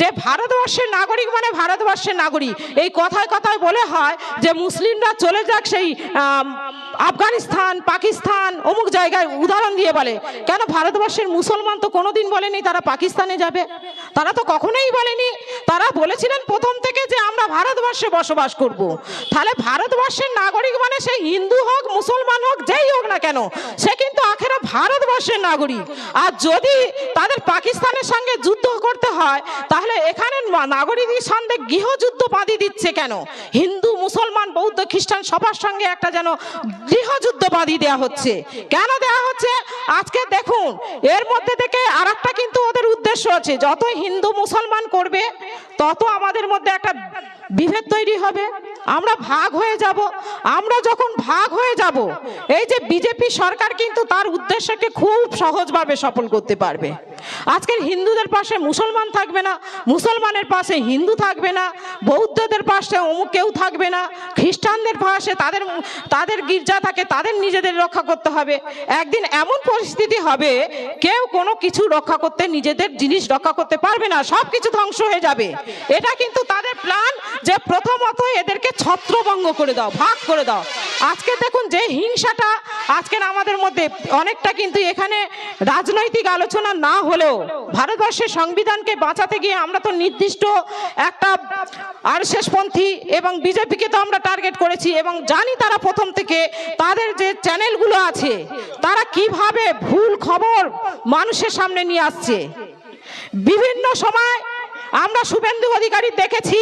যে ভারতবর্ষের নাগরিক মানে ভারতবর্ষের নাগরিক। এই কথায় কথায় বলে হয় যে মুসলিমরা চলে যাক সেই আফগানিস্তান, পাকিস্তান, অমুক জায়গায় উদাহরণ দিয়ে বলে। কেন ভারতবর্ষের মুসলমান তো কোনোদিন বলেনি তারা পাকিস্তানে যাবে? তারা তো কখনোই বলেনি। তারা বলেছিলেন প্রথম থেকে যে আমরা ভারতবর্ষে বসবাস করব। তাহলে ভারতবর্ষের নাগরিক মানে সে হিন্দু হোক, মুসলমান হোক, যেই হোক না কেন, সে কিন্তু ভারতবর্ষের নাগরিক। আর যদি তাদের পাকিস্তানের সঙ্গে যুদ্ধ করতে হয়, তাহলে এখানে নাগরিকদের সঙ্গে গৃহযুদ্ধ বাঁধি দিচ্ছে কেন? হিন্দু, মুসলমান, বৌদ্ধ, খ্রিস্টান সবার সঙ্গে একটা যেন গৃহযুদ্ধ বাঁধি দেওয়া হচ্ছে। কেন দেওয়া হচ্ছে? আজকে দেখুন, এর মধ্যে থেকে আর কিন্তু ওদের উদ্দেশ্য আছে। যত হিন্দু, মুসলমান করবে, তত আমাদের মধ্যে একটা বিভেদ তৈরি হবে। আমরা ভাগ হয়ে যাব, আমরা যখন ভাগ হয়ে যাব, এই যে বিজেপি সরকার কিন্তু তার উদ্দেশ্যকে খুব সহজভাবে সফল করতে পারবে। আজকের হিন্দুদের পাশে মুসলমান থাকবে না, মুসলমানের পাশে হিন্দু থাকবে না, বৌদ্ধদের পাশে অমুক কেউ থাকবে না, খ্রিস্টানদের পাশে তাদের তাদের গির্জা থাকে, তাদের নিজেদের রক্ষা করতে হবে। একদিন এমন পরিস্থিতি হবে, কেউ কোনো কিছু রক্ষা করতে, নিজেদের জিনিস রক্ষা করতে পারবে না সব কিছু ধ্বংস হয়ে যাবে। এটা কিন্তু তাদের প্ল্যান যে প্রথমত এদেরকে ছত্রভঙ্গ করে দাও, ভাগ করে দাও। আজকে দেখুন যে হিংসাটা আজকের আমাদের মধ্যে অনেকটা কিন্তু এখানে রাজনৈতিক আলোচনা না হলেও ভারতবর্ষের সংবিধানকে বাঁচাতে গিয়ে আমরা তো নির্দিষ্ট একটা আর শেষপন্থী এবং বিজেপিকে তো আমরা টার্গেট করেছি এবং জানি তারা প্রথম থেকে তাদের যে চ্যানেলগুলো আছে, তারা কীভাবে ভুল খবর মানুষের সামনে নিয়ে আসছে। বিভিন্ন সময় আমরা শুভেন্দু অধিকারী দেখেছি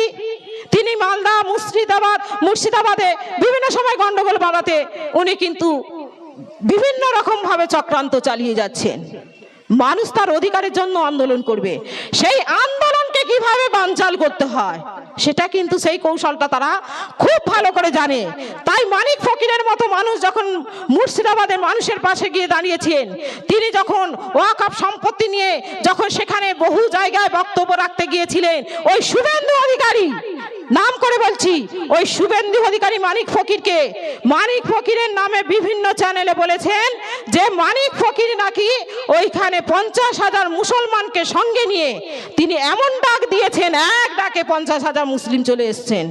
তিনি মালদা, মুর্শিদাবাদ, মুর্শিদাবাদে বিভিন্ন সময় গন্ডগোল বাড়াতে উনি কিন্তু বিভিন্ন রকম ভাবে চক্রান্ত চালিয়ে যাচ্ছেন। মানুষ তার অধিকারের জন্য আন্দোলন করবে। সেই আন্দোলনকে কীভাবে বানচাল করতে হয়, সেটা কিন্তু সেই কৌশলটা তারা খুব ভালো করে জানে। তাই মানিক ফকিরের মতো মানুষ যখন মুর্শিদাবাদের মানুষের পাশে গিয়ে দাঁড়িয়েছেন, তিনি যখন ওয়াকাপ সম্পত্তি নিয়ে যখন সেখানে বহু জায়গায় বক্তব্য রাখতে গিয়েছিলেন, ওই শুভেন্দু অধিকারী নাম করে বলছি, ওই শুভেন্দু অধিকারী মানিক ফকিরকে। মানিক ফকিরের নামে বিভিন্ন চ্যানেলে বলেছেন যে, মানিক ফকির নাকি ওইখানে পঞ্চাশ হাজার মুসলমানকে সঙ্গে নিয়ে তিনি এমন ডাক দিয়েছেন, এক ডাকে পঞ্চাশ হাজার মুসলিম চলে এসছেন।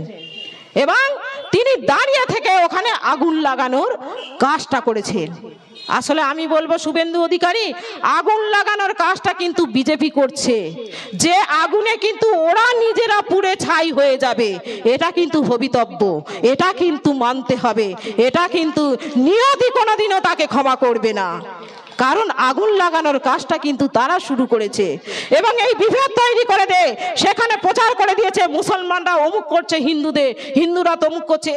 এবং তিনি দাঁড়িয়ে থেকে ওখানে আগুন লাগানোর কাজটা করেছেন। আসলে আমি বলব শুভেন্দু অধিকারী, আগুন লাগানোর কাজটা কিন্তু বিজেপি করছে। যে আগুনে কিন্তু ওরা নিজেরা পুড়ে ছাই হয়ে যাবে, এটা কিন্তু ভবিতব্য, এটা কিন্তু মানতে হবে, এটা কিন্তু নিয়তি কোনোদিনও তাকে ক্ষমা করবে না। কারণ আগুন লাগানোর কাজটা কিন্তু তারা শুরু করেছে। এবং এই বিভেদ তৈরি করে দে, সেখানে প্রচার করে দিয়েছে মুসলমানরা, অমুক করছে হিন্দুদের, হিন্দুরা তমুক করছে।